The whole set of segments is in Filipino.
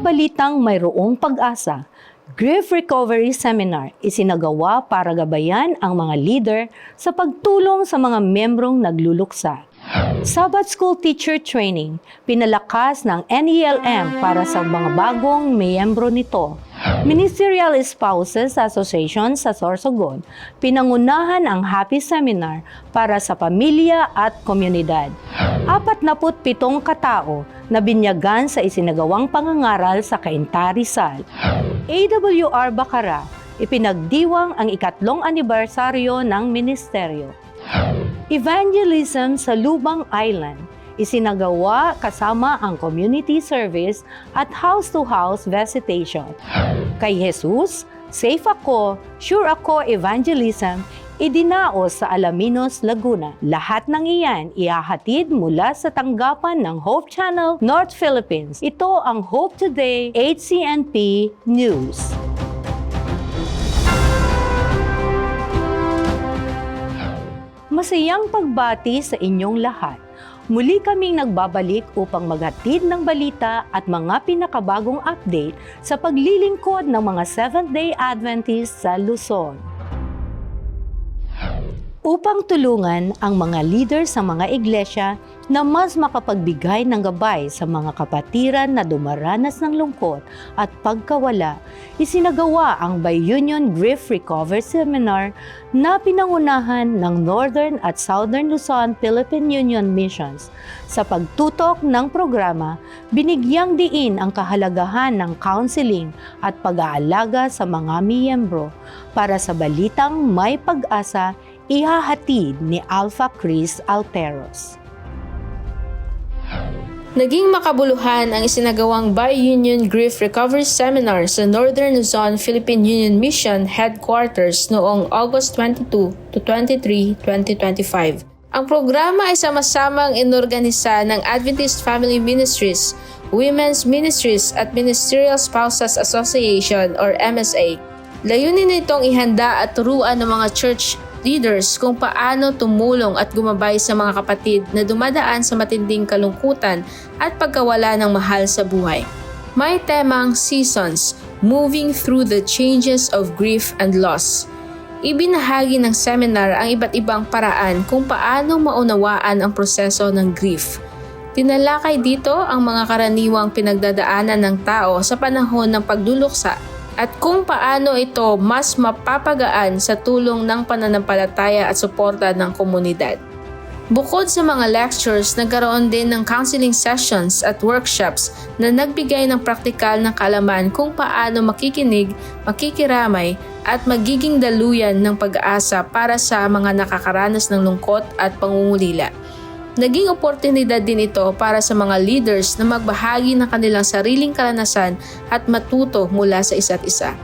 Balitang mayroong pag-asa, Grief Recovery Seminar isinagawa para gabayan ang mga leader sa pagtulong sa mga membrong nagluluksa. Sabbath School Teacher Training, pinalakas ng NELM para sa mga bagong miyembro nito. Ministerial Spouses Association sa Sorsogon, pinangunahan ang Happy Seminar para sa pamilya at komunidad. 47 katao na binyagan sa isinagawang pangangaral sa Cainta Rizal. AWR Bacara, ipinagdiwang ang ikatlong anibersaryo ng ministeryo. Evangelism sa Lubang Island, isinagawa kasama ang community service at house-to-house visitation. Kay Jesus, Safe Ako, Sure Ako Evangelism, idinaos sa Alaminos, Laguna. Lahat ng iyan ihahatid mula sa tanggapan ng Hope Channel North Philippines. Ito ang Hope Today HCNP News. Masayang pagbati sa inyong lahat. Muli kaming nagbabalik upang maghatid ng balita at mga pinakabagong update sa paglilingkod ng mga Seventh-day Adventists sa Luzon. Upang tulungan ang mga leader sa mga iglesia na mas makapagbigay ng gabay sa mga kapatiran na dumaranas ng lungkot at pagkawala, isinagawa ang Bi-Union Grief Recovery Seminar na pinangunahan ng Northern at Southern Luzon Philippine Union Missions. Sa pagtutok ng programa, binigyang diin ang kahalagahan ng counseling at pag-aalaga sa mga miyembro para sa balitang may pag-asa ihahatid ni Alpha Chris Alteros. Naging makabuluhan ang isinagawang Bi-Union Grief Recovery Seminar sa Northern Luzon Philippine Union Mission Headquarters noong August 22 to 23, 2025. Ang programa ay sama-samang inorganisa ng Adventist Family Ministries, Women's Ministries at Ministerial Spouses Association or MSA. Layunin nitong ihanda at turuan ng mga church leaders kung paano tumulong at gumabay sa mga kapatid na dumadaan sa matinding kalungkutan at pagkawala ng mahal sa buhay. May temang Seasons, Moving Through the Changes of Grief and Loss. Ibinahagi ng seminar ang iba't ibang paraan kung paano maunawaan ang proseso ng grief. Tinalakay dito ang mga karaniwang pinagdadaanan ng tao sa panahon ng pagduluksa at kung paano ito mas mapapagaan sa tulong ng pananampalataya at suporta ng komunidad. Bukod sa mga lectures, nagkaroon din ng counseling sessions at workshops na nagbigay ng praktikal na kalaman kung paano makikinig, makikiramay at magiging daluyan ng pag-asa para sa mga nakakaranas ng lungkot at pangungulila. Naging oportunidad din ito para sa mga leaders na magbahagi ng kanilang sariling karanasan at matuto mula sa isa't isa.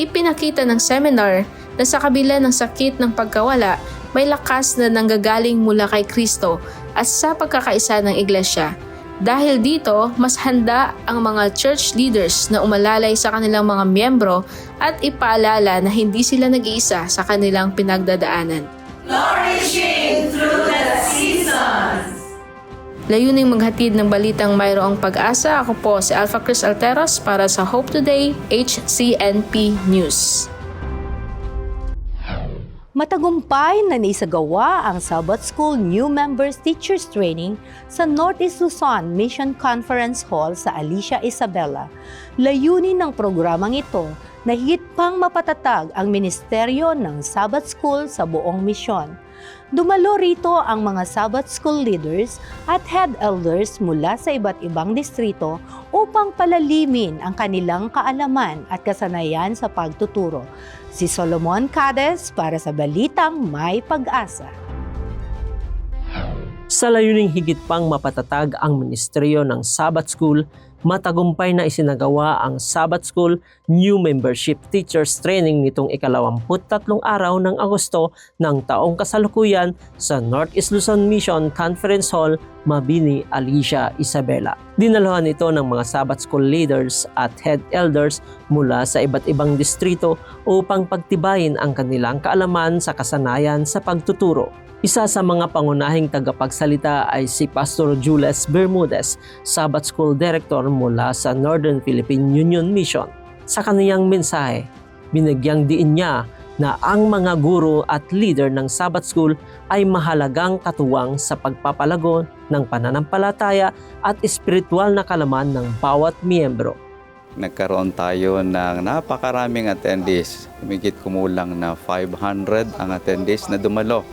Ipinakita ng seminar na sa kabila ng sakit ng pagkawala, may lakas na nanggagaling mula kay Kristo at sa pagkakaisa ng iglesia. Dahil dito, mas handa ang mga church leaders na umalalay sa kanilang mga miyembro at ipaalala na hindi sila nag-iisa sa kanilang pinagdadaanan. Layuning maghatid ng balitang mayroong pag-asa. Ako po si Alpha Chris Alteros para sa Hope Today HCNP News. Matagumpay na naisagawa ang Sabbath School New Members Teachers Training sa Northeast Luzon Mission Conference Hall sa Alicia Isabela. Layunin ng programang ito na higit pang mapatatag ang ministeryo ng Sabbath School sa buong misyon. Dumalo rito ang mga Sabbath School leaders at head elders mula sa iba't ibang distrito upang palalimin ang kanilang kaalaman at kasanayan sa pagtuturo. Si Solomon Cades para sa Balitang May Pag-asa. Sa layuning higit pang mapatatag ang ministeryo ng Sabbath School, matagumpay na isinagawa ang Sabbath School New Membership Teachers Training nitong ikalawamput tatlong araw ng Agosto ng taong kasalukuyan sa Northeast Luzon Mission Conference Hall, Mabini, Alicia, Isabela. Dinalahan ito ng mga Sabbath School leaders at head elders mula sa iba't ibang distrito upang pagtibayin ang kanilang kaalaman sa kasanayan sa pagtuturo. Isa sa mga pangunahing tagapagsalita ay si Pastor Jules Bermudez, Sabbath School Director mula sa Northern Philippine Union Mission. Sa kaniyang mensahe, binigyang diin niya na ang mga guro at leader ng Sabbath School ay mahalagang katuwang sa pagpapalago ng pananampalataya at espiritual na kalaman ng bawat miyembro. nagkaroon tayo ng napakaraming attendees. Humigit kumulang na 500 ang attendees na dumalo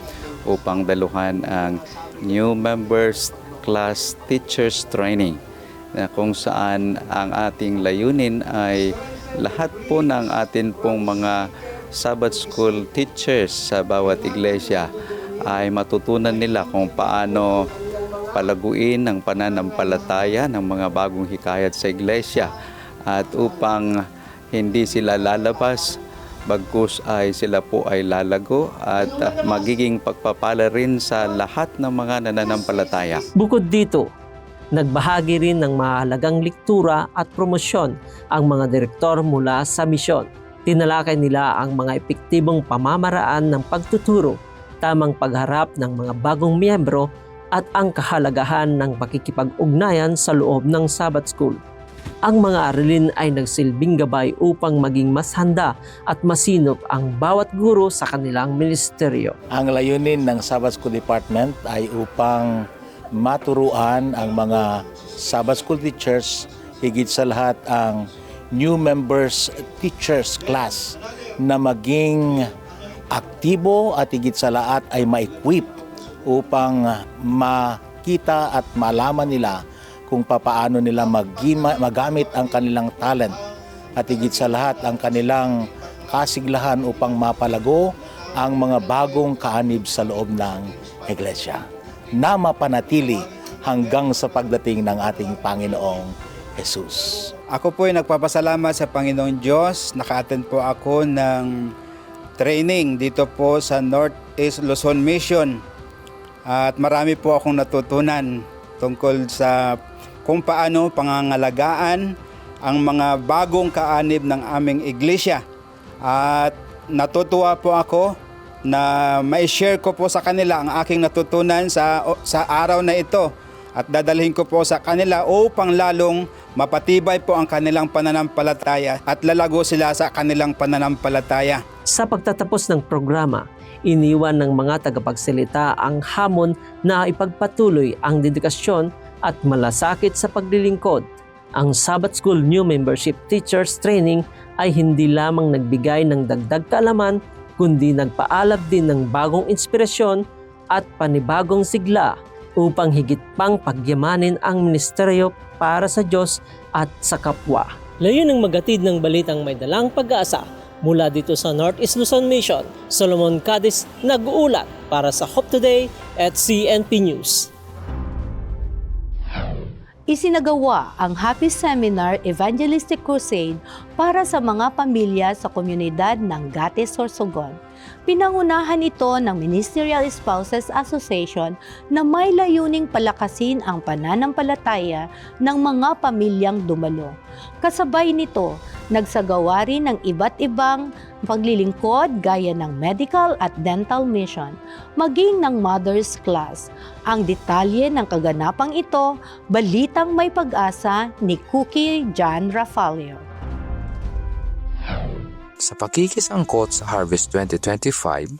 upang daluhan ang new members class teachers training na kung saan ang ating layunin ay lahat po ng atin pong mga Sabbath School teachers sa bawat iglesia ay matutunan nila kung paano palaguin ang pananampalataya ng mga bagong hikayat sa iglesia at upang hindi sila lalabas bagkus ay sila po ay lalago at magiging pagpapala rin sa lahat ng mga nananampalataya. Bukod dito, nagbahagi rin ng mahalagang lektura at promosyon ang mga direktor mula sa misyon. Tinalakay nila ang mga epektibong pamamaraan ng pagtuturo, tamang pagharap ng mga bagong miyembro at ang kahalagahan ng pakikipag-ugnayan sa loob ng Sabbath School. Ang mga aralin ay nagsilbing gabay upang maging mas handa at masinop ang bawat guro sa kanilang ministeryo. Ang layunin ng Sabbath School Department ay upang maturuan ang mga Sabbath School teachers, higit sa lahat ang new members teachers class na maging aktibo at higit sa lahat ay ma-equip upang makita at malaman nila kung papaano nila magamit ang kanilang talent at higit sa lahat ang kanilang kasiglahan upang mapalago ang mga bagong kaanib sa loob ng iglesia na mapanatili hanggang sa pagdating ng ating Panginoong Jesus. Ako po ay nagpapasalamat sa Panginoong Diyos. Naka-attend po ako ng training dito po sa Northeast Luzon Mission. At marami po akong natutunan tungkol sa kung paano pangangalagaan ang mga bagong kaanib ng aming iglesia. At natutuwa po ako na mai-share ko po sa kanila ang aking natutunan sa sa araw na ito at dadalhin ko po sa kanila upang lalong mapatibay po ang kanilang pananampalataya at lalago sila sa kanilang pananampalataya. Sa pagtatapos ng programa, iniwan ng mga tagapagsalita ang hamon na ipagpatuloy ang dedikasyon at malasakit sa paglilingkod. Ang Sabbath School New Membership Teachers Training ay hindi lamang nagbigay ng dagdag kaalaman, kundi nagpaalab din ng bagong inspirasyon at panibagong sigla upang higit pang pagyamanin ang ministeryo para sa Diyos at sa kapwa. Layon ng magatid ng balitang may dalang pag-asa mula dito sa Northeast Luzon Mission, Solomon Cadiz nag-uulat para sa Hope Today at CNP News. Isinagawa ang Happy Seminar Evangelistic Crusade para sa mga pamilya sa komunidad ng Gate Sorsogon. Pinangunahan ito ng Ministerial Spouses Association na may layuning palakasin ang pananampalataya ng mga pamilyang dumalo. Kasabay nito, nagsagawa rin ng iba't ibang paglilingkod gaya ng medical at dental mission, maging ng mother's class. Ang detalye ng kaganapang ito, balitang may pag-asa ni Cookie John Rafalio. Sa pakikisangkot sa Harvest 2025,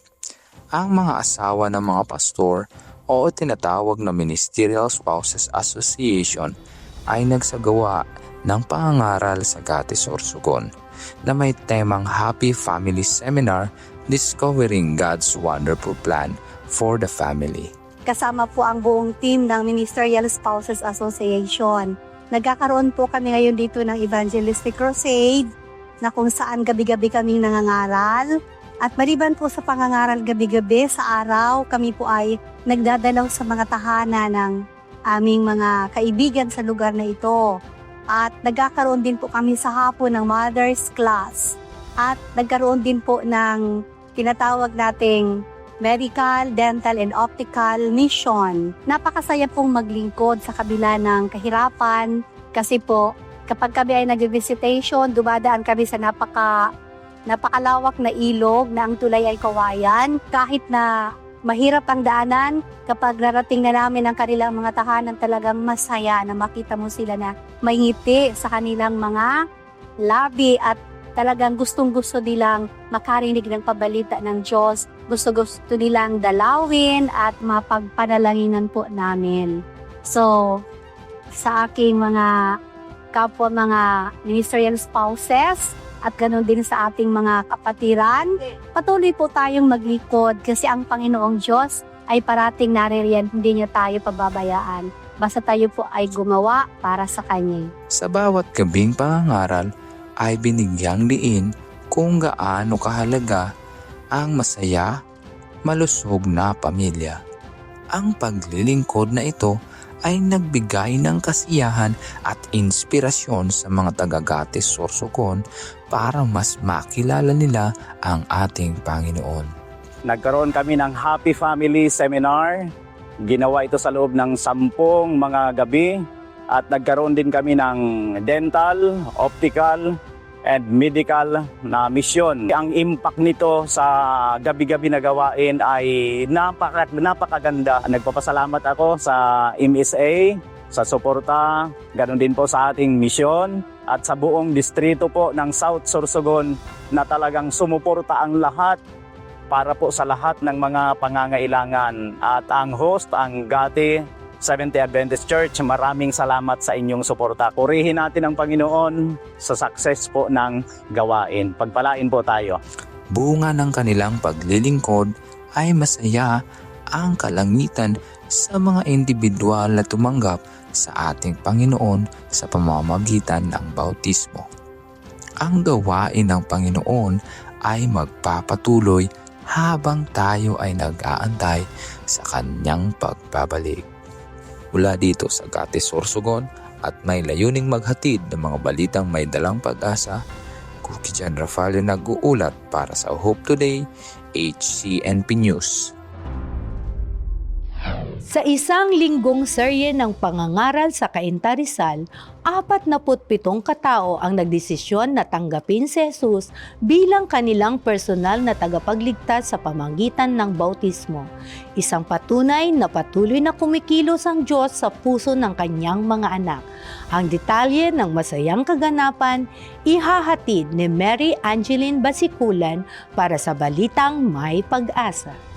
ang mga asawa ng mga pastor o tinatawag na Ministerial Spouses Association ay nagsagawa ng pangangaral sa Gati Sorsogon na may temang Happy Family Seminar Discovering God's Wonderful Plan for the Family. kasama po ang buong team ng Ministerial Spouses Association. Nagkakaroon po kami ngayon dito ng Evangelistic Crusade na kung saan gabi-gabi kaming nangangaral. At maliban po sa pangangaral gabi-gabi sa araw, kami po ay nagdadalaw sa mga tahanan ng aming mga kaibigan sa lugar na ito. At nagkakaroon din po kami sa hapon ng Mother's Class. At nagkaroon din po ng tinatawag nating medical, dental, and optical mission. Napakasaya pong maglingkod sa kabila ng kahirapan kasi po kapag kami ay nag-visitation, dumadaan kami sa napaka napakalawak na ilog na ang tulay ay kawayan. Kahit na mahirap ang daanan, kapag narating na namin ang kanilang mga tahanan, talagang masaya na makita mo sila na may ngiti sa kanilang mga labi at talagang gustong-gusto nilang makarinig ng pabalita ng Diyos. Gusto-gusto nilang dalawin at mapagpanalanginan po namin. So, sa aking mga kapwa mga ministerial spouses at ganoon din sa ating mga kapatiran, patuloy po tayong maglikod kasi ang Panginoong Diyos ay parating naririyan, hindi niya tayo pababayaan. Basta tayo po ay gumawa para sa Kanya. Sa bawat gabing pangangaral ay binigyang diin kung gaano kahalaga ang masaya, malusog na pamilya. Ang paglilingkod na ito ay nagbigay ng kasiyahan at inspirasyon sa mga taga-Gatis Sorsogon para mas makilala nila ang ating Panginoon. Nagkaroon kami ng Happy Family Seminar. Ginawa ito sa loob ng sampung mga gabi. At nagkaroon din kami ng dental, optical, and medical na misyon. Ang impact nito sa gabi-gabi na gawain ay napaka, napakaganda. Nagpapasalamat ako sa MSA, sa suporta, ganun din po sa ating misyon at sa buong distrito po ng South Sorsogon na talagang sumuporta ang lahat para po sa lahat ng mga pangangailangan. At ang host, ang Gati Seventh-day Adventist Church, maraming salamat sa inyong suporta. Purihin natin ang Panginoon sa success po ng gawain. Pagpalain po tayo. Bunga ng kanilang paglilingkod ay masaya ang kalangitan sa mga individual na tumanggap sa ating Panginoon sa pamamagitan ng bautismo. Ang gawain ng Panginoon ay magpapatuloy habang tayo ay nag-aantay sa kanyang pagbabalik. Mula dito sa Gatis Sorsogon at may layuning maghatid ng mga balitang may dalang pag-asa, Cookie Jan Rafael nag-uulat para sa Hope Today, HCNP News. Sa isang linggong serye ng pangangaral sa Cainta Rizal, 47 katao ang nagdesisyon na tanggapin si Jesus bilang kanilang personal na tagapagligtas sa pamagitan ng bautismo. Isang patunay na patuloy na kumikilos ang Diyos sa puso ng kanyang mga anak. Ang detalye ng masayang kaganapan, ihahatid ni Mary Angeline Basikulan para sa Balitang May Pag-asa.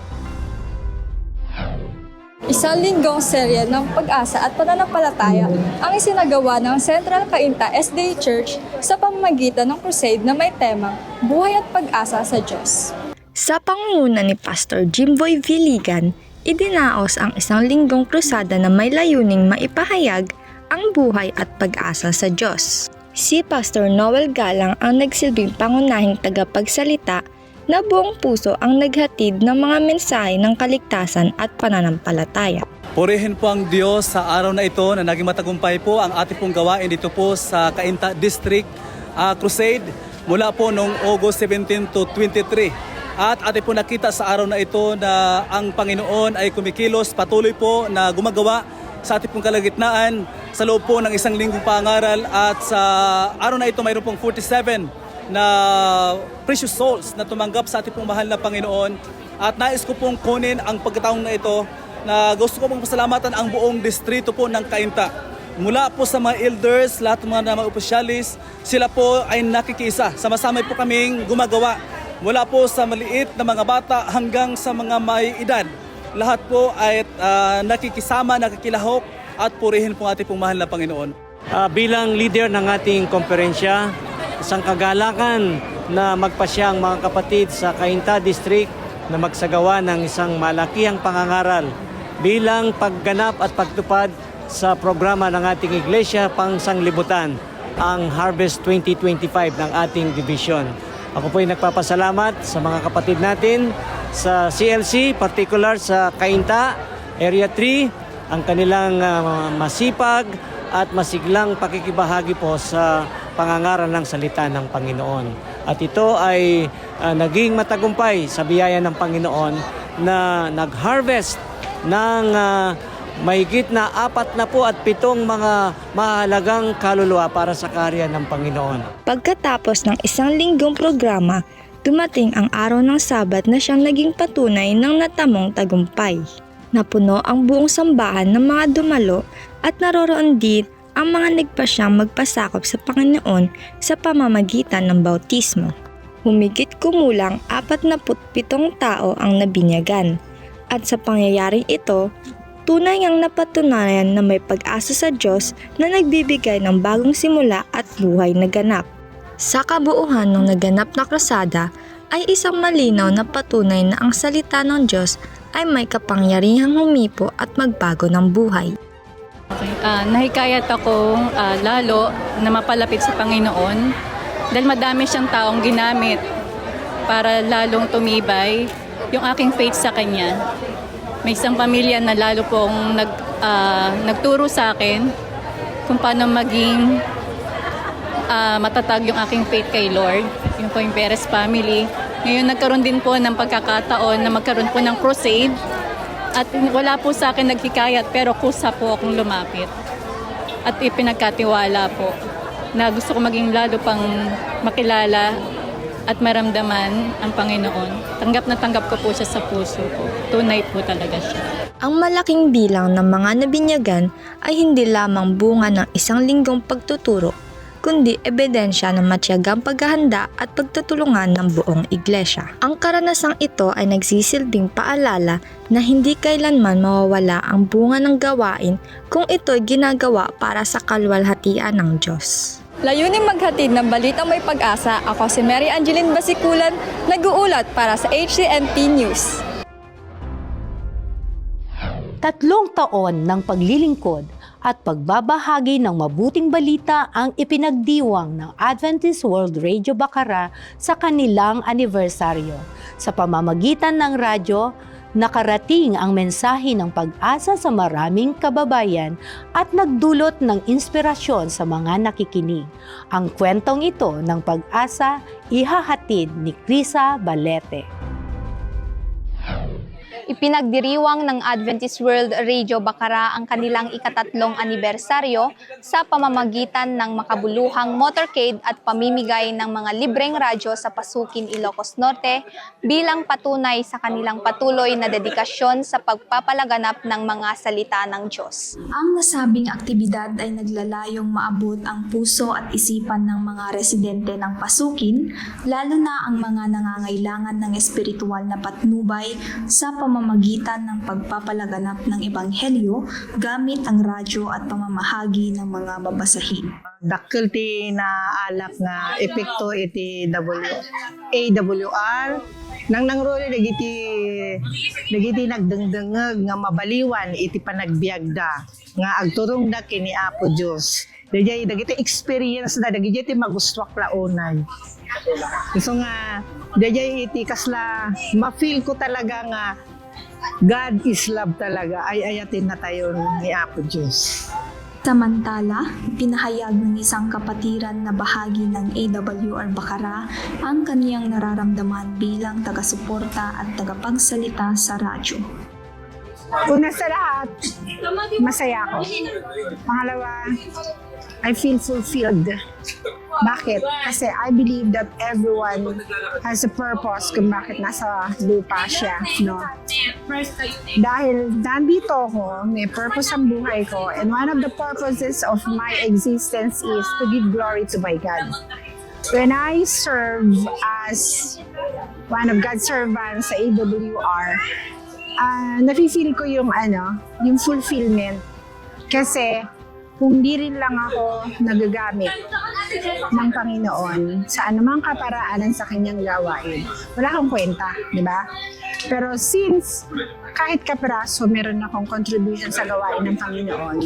Isang linggong serye ng pag-asa at pananampalataya ang isinagawa ng Central Cainta SDA Church sa pamamagitan ng crusade na may temang Buhay at Pag-asa sa Diyos. Sa pangunguna ni Pastor Jimboy Viligan, idinaos ang isang linggong krusada na may layuning maipahayag ang buhay at pag-asa sa Diyos. Si Pastor Noel Galang ang nagsilbing pangunahing tagapagsalita na buong puso ang naghatid ng mga mensahe ng kaligtasan at pananampalataya. Purihin po ang Diyos sa araw na ito na naging matagumpay po ang ating pong gawain dito po sa Cainta District ah, Crusade mula po noong August 17 to 23. At ating po nakita sa araw na ito na ang Panginoon ay kumikilos patuloy po na gumagawa sa ating pong kalagitnaan sa loob po ng isang linggong pangaral at sa araw na ito mayroon pong 47 na precious souls na tumanggap sa ating pong mahal na Panginoon at nais ko pong kunin ang pagkataong na ito na gusto ko pong pasalamatan ang buong distrito po ng Kainta. Mula po sa mga elders, lahat ng mga mga opisyalis, sila po ay nakikisa. Sama-sama po kaming gumagawa. Mula po sa maliit na mga bata hanggang sa mga may edad. Lahat po ay ah, nakikisama, nakikilahok at purihin po ating pong mahal na Panginoon. Ah, bilang leader ng ating komperensya, isang kagalakan na magpasya ang mga kapatid sa Cainta District na magsagawa ng isang malakihang pangangaral bilang pagganap at pagtupad sa programa ng ating iglesia pang sanglibutan, ang Harvest 2025 ng ating division. Ako po ay nagpapasalamat sa mga kapatid natin sa CLC, particular sa Cainta, Area 3, ang kanilang ah, masipag at masiglang pakikibahagi po sa pangangaral ng salita ng Panginoon. At ito ay ah, naging matagumpay sa biyaya ng Panginoon na nag-harvest ng ah, mahigit na apat na po at pitong mga mahalagang kaluluwa para sa karya ng Panginoon. Pagkatapos ng isang linggong programa, dumating ang araw ng Sabat na siyang naging patunay ng natamong tagumpay. Napuno ang buong sambahan ng mga dumalo at naroroon din ang mga nagpasyang magpasakop sa Panginoon sa pamamagitan ng bautismo. Humigit kumulang 47 tao ang nabinyagan. At sa pangyayaring ito, tunay ngang napatunayan na may pag-asa sa Diyos na nagbibigay ng bagong simula at buhay na ganap. Sa kabuuhan ng naganap na krusada ay isang malinaw na patunay na ang salita ng Diyos ay may kapangyarihang humipo at magbago ng buhay. Ah, nahikayat akong ah, lalo na mapalapit sa Panginoon dahil madami siyang taong ginamit para lalong tumibay yung aking faith sa Kanya. May isang pamilya na lalo pong nag, ah, nagturo sa akin kung paano maging ah, matatag yung aking faith kay Lord. Yung po yung Perez family. Ngayon nagkaroon din po ng pagkakataon na magkaroon po ng crusade at wala po sa akin naghikayat pero kusa po akong lumapit. At ipinagkatiwala po na gusto ko maging lalo pang makilala at maramdaman ang Panginoon. Tanggap na tanggap ko po siya sa puso ko. Tunay po talaga siya. Ang malaking bilang ng mga nabinyagan ay hindi lamang bunga ng isang linggong pagtuturo, kundi ebidensya ng matyagang paghahanda at pagtutulungan ng buong iglesia. Ang karanasang ito ay nagsisilbing paalala na hindi kailanman mawawala ang bunga ng gawain kung ito'y ginagawa para sa kalwalhatian ng Diyos. Layuning maghatid ng balitang may pag-asa, ako si Mary Angeline Basikulan, nag-uulat para sa HCMT News. Tatlong taon ng paglilingkod at pagbabahagi ng mabuting balita ang ipinagdiwang ng Adventist World Radio Bacara sa kanilang anibersaryo. Sa pamamagitan ng radyo, nakarating ang mensahe ng pag-asa sa maraming kababayan at nagdulot ng inspirasyon sa mga nakikinig. Ang kwentong ito ng pag-asa ihahatid ni Krisa Balete. Ipinagdiriwang ng Adventist World Radio Bacara ang kanilang ikatatlong anibersaryo sa pamamagitan ng makabuluhang motorcade at pamimigay ng mga libreng radyo sa Pasukin Ilocos Norte bilang patunay sa kanilang patuloy na dedikasyon sa pagpapalaganap ng mga salita ng Diyos. Ang nasabing aktibidad ay naglalayong maabot ang puso at isipan ng mga residente ng Pasukin, lalo na ang mga nangangailangan ng espiritual na patnubay sa pamamagitan ng pagpapalaganap ng Ebanghelyo gamit ang radyo at pamamahagi ng mga babasahin. dakkel ti na alak nga epekto iti W AWR nang nangruli dagiti dagiti nagdengdengeg nga mabaliwan iti panagbiagda nga agturong da kini Apo Dios dagiti dagiti experience da dagiti ti magustwak launay so nga dagiti iti kasla ma-feel ko talaga nga God is love talaga. Ay ayatin na tayo ni Apo Dios Samantala, pinahayag ng isang kapatiran na bahagi ng AWR Bacara ang kaniyang nararamdaman bilang taga-suporta at tagapagsalita sa radyo. Una sa lahat, masaya ako. Pangalawa, I feel fulfilled. Bakit? Kasi I believe that everyone has a purpose kung bakit nasa lupa siya. No? Dahil nandito ako, may purpose ang buhay ko, and one of the purposes of my existence is to give glory to my God. When I serve as one of God's servants sa AWR, ah nafe-feel ko yung ano, yung fulfillment. Kasi kung di rin lang ako nagagamit ng Panginoon sa anumang kaparaanan sa kanyang gawain, wala akong kwenta, di ba? Pero since kahit kapiraso meron akong contribution sa gawain ng Panginoon,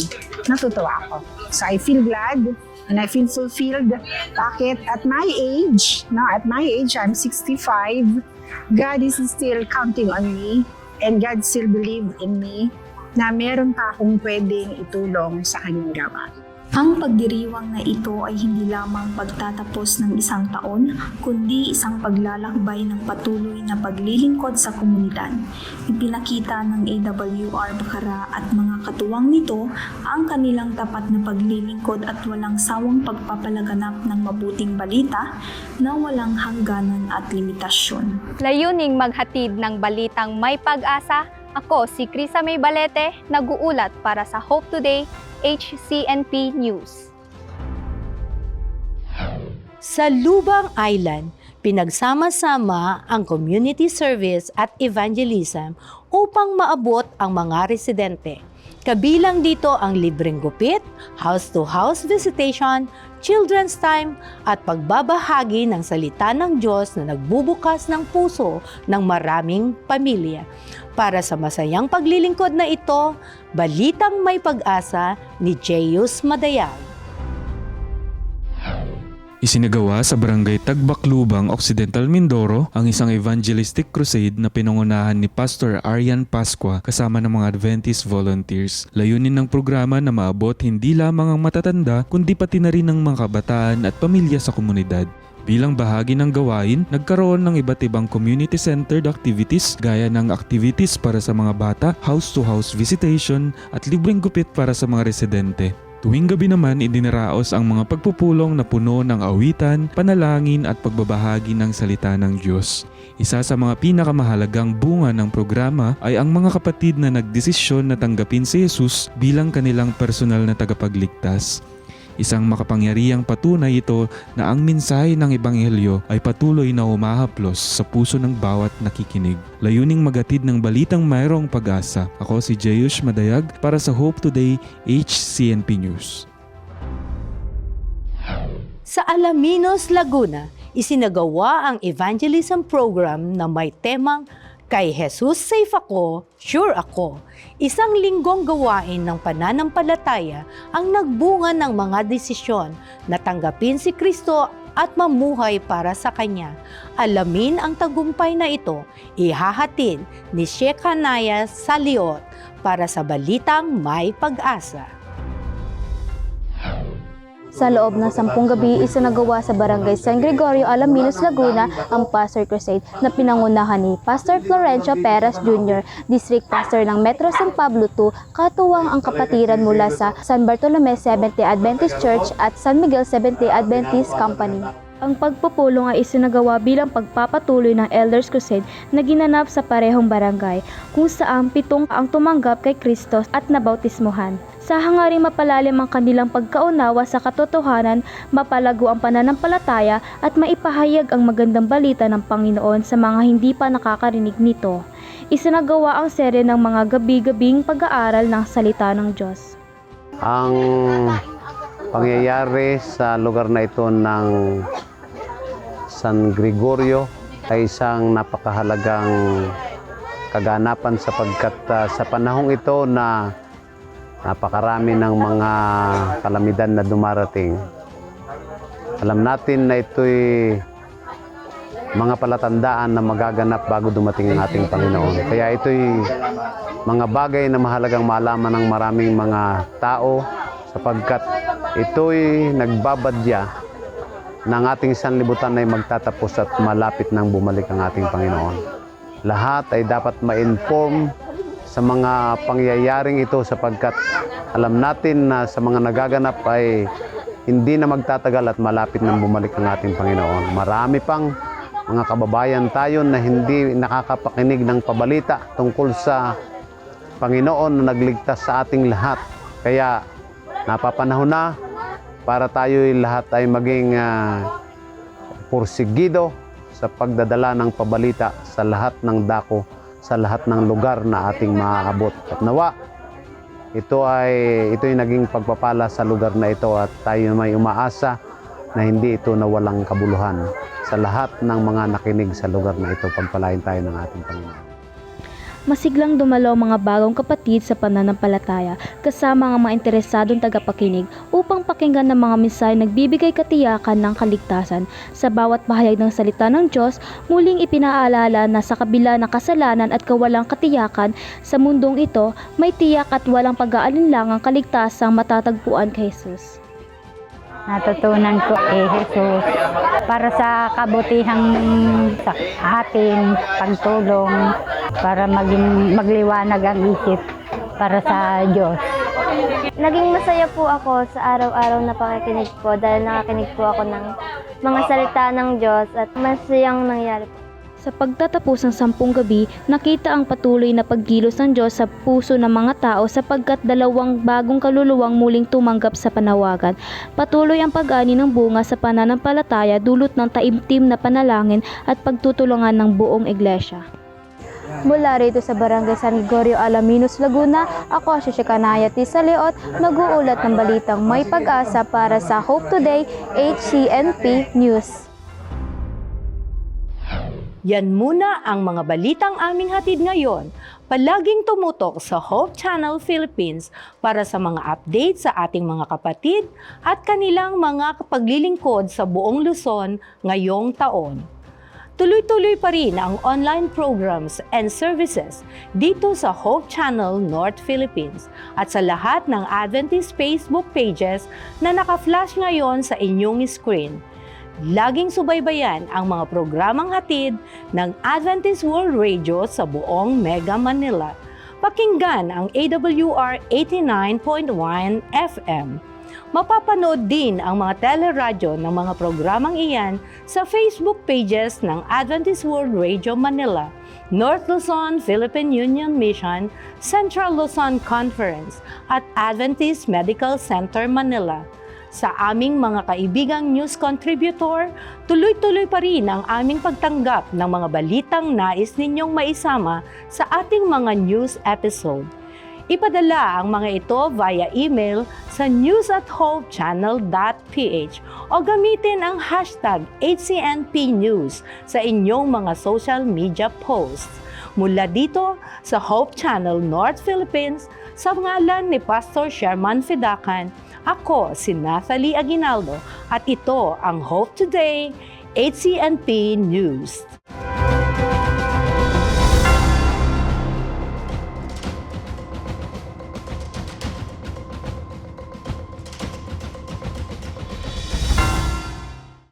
natutuwa ako. So I feel glad and I feel fulfilled. Bakit? At my age, no, at my age, I'm 65, God is still counting on me and God still believe in me na meron pa akong pwedeng itulong sa kanyang gawa. Ang pagdiriwang na ito ay hindi lamang pagtatapos ng isang taon, kundi isang paglalakbay ng patuloy na paglilingkod sa komunidad. Ipinakita ng AWR Bacara at mga katuwang nito ang kanilang tapat na paglilingkod at walang sawang pagpapalaganap ng mabuting balita na walang hangganan at limitasyon. Layuning maghatid ng balitang may pag-asa, ako si Krisa May Balete, nag-uulat para sa Hope Today, HCNP News. Sa Lubang Island, pinagsama-sama ang community service at evangelism upang maabot ang mga residente. Kabilang dito ang libreng gupit, house-to-house visitation, children's time, at pagbabahagi ng salita ng Diyos na nagbubukas ng puso ng maraming pamilya. Para sa masayang paglilingkod na ito, Balitang May Pag-asa ni Jeyus Madayag. Isinagawa sa Barangay Tagbaclubang, Occidental Mindoro ang isang evangelistic crusade na pinangunahan ni Pastor Arian Pasqua kasama ng mga Adventist volunteers. Layunin ng programa na maabot hindi lamang ang matatanda kundi pati na rin ang mga kabataan at pamilya sa komunidad. Bilang bahagi ng gawain, nagkaroon ng iba't ibang community-centered activities gaya ng activities para sa mga bata, house-to-house visitation at libreng gupit para sa mga residente. Tuwing gabi naman, idinaraos ang mga pagpupulong na puno ng awitan, panalangin at pagbabahagi ng salita ng Diyos. Isa sa mga pinakamahalagang bunga ng programa ay ang mga kapatid na nagdesisyon na tanggapin si Jesus bilang kanilang personal na tagapagligtas. Isang makapangyarihang patunay ito na ang mensahe ng Ebanghelyo ay patuloy na humahaplos sa puso ng bawat nakikinig. Layuning magatid ng balitang mayroong pag-asa. Ako si Jeyush Madayag para sa Hope Today HCNP News. Sa Alaminos, Laguna, isinagawa ang evangelism program na may temang Kay Jesus safe ako, sure ako. Isang linggong gawain ng pananampalataya ang nagbunga ng mga desisyon na tanggapin si Kristo at mamuhay para sa Kanya. Alamin ang tagumpay na ito, ihahatid ni Shekanaya Saliot para sa Balitang May Pag-asa. Sa loob ng sampung gabi, isinagawa sa Barangay San Gregorio, Alaminos, Laguna ang Pastor Crusade na pinangunahan ni Pastor Florencio Perez Jr., District Pastor ng Metro San Pablo II, katuwang ang kapatiran mula sa San Bartolome Seventh Adventist Church at San Miguel Seventh Adventist Company. Ang pagpupulong ay isinagawa bilang pagpapatuloy ng Elders Crusade na ginanap sa parehong barangay kung saan pitong ang tumanggap kay Kristo at nabautismuhan. Sa hangaring mapalalim ang kanilang pagkaunawa sa katotohanan, mapalago ang pananampalataya at maipahayag ang magandang balita ng Panginoon sa mga hindi pa nakakarinig nito. Isinagawa ang serye ng mga gabi-gabing pag-aaral ng salita ng Diyos. Ang pangyayari sa lugar na ito ng San Gregorio ay isang napakahalagang kaganapan sapagkat uh, sa panahong ito na napakarami ng mga kalamidad na dumarating. Alam natin na ito'y mga palatandaan na magaganap bago dumating ang ating Panginoon. Kaya ito'y mga bagay na mahalagang malaman ng maraming mga tao sapagkat ito'y nagbabadya ng ating sanlibutan ay magtatapos at malapit nang bumalik ang ating Panginoon. Lahat ay dapat ma-inform sa mga pangyayaring ito sapagkat alam natin na sa mga nagaganap ay hindi na magtatagal at malapit nang bumalik ang ating Panginoon. Marami pang mga kababayan tayo na hindi nakakapakinig ng pabalita tungkol sa Panginoon na nagligtas sa ating lahat. Kaya napapanahon na para tayo lahat ay maging uh, pursigido sa pagdadala ng pabalita sa lahat ng dako, sa lahat ng lugar na ating maaabot. At nawa, ito ay ito ay naging pagpapala sa lugar na ito at tayo may umaasa na hindi ito nawalang kabuluhan sa lahat ng mga nakinig sa lugar na ito. Pagpalain tayo ng ating Panginoon. Masiglang dumalo ang mga bagong kapatid sa pananampalataya kasama ang mga interesadong tagapakinig upang pakinggan ng mga mensahe nagbibigay katiyakan ng kaligtasan. Sa bawat bahayag ng salita ng Diyos, muling ipinaalala na sa kabila ng kasalanan at kawalang katiyakan sa mundong ito, may tiyak at walang pag-aalinlangang kaligtasang matatagpuan kay Jesus. Natutunan ko kay Jesus para sa kabutihang sa ating pagtulong para maging magliwanag ang isip para sa Diyos. Naging masaya po ako sa araw-araw na pakikinig po dahil nakakinig po ako ng mga salita ng Diyos at masayang nangyari po. Sa pagtatapos ng sampung gabi, nakita ang patuloy na pagkilos ng Diyos sa puso ng mga tao sapagkat dalawang bagong kaluluwang muling tumanggap sa panawagan. Patuloy ang pag-ani ng bunga sa pananampalataya dulot ng taimtim na panalangin at pagtutulungan ng buong iglesia. Mula rito sa Barangay San Gregorio Alaminos, Laguna, ako si Shikanaya Tisaleot, nag-uulat ng balitang may pag-asa para sa Hope Today HCNP News. Yan muna ang mga balitang aming hatid ngayon. Palaging tumutok sa Hope Channel Philippines para sa mga update sa ating mga kapatid at kanilang mga kapaglilingkod sa buong Luzon ngayong taon. Tuloy-tuloy pa rin ang online programs and services dito sa Hope Channel North Philippines at sa lahat ng Adventist Facebook pages na naka-flash ngayon sa inyong screen. Laging subaybayan ang mga programang hatid ng Adventist World Radio sa buong Mega Manila. Pakinggan ang AWR 89.1 FM. Mapapanood din ang mga teleradyo ng mga programang iyan sa Facebook pages ng Adventist World Radio Manila, North Luzon Philippine Union Mission, Central Luzon Conference at Adventist Medical Center Manila. Sa aming mga kaibigang news contributor, tuloy-tuloy pa rin ang aming pagtanggap ng mga balitang nais ninyong maisama sa ating mga news episode. Ipadala ang mga ito via email sa newsathopechannel.ph o gamitin ang hashtag HCNPnews sa inyong mga social media posts. Mula dito sa Hope Channel North Philippines, sa ngalan ni Pastor Sherman Fidakan, ako si Nathalie Aguinaldo at ito ang Hope Today, HCNP News.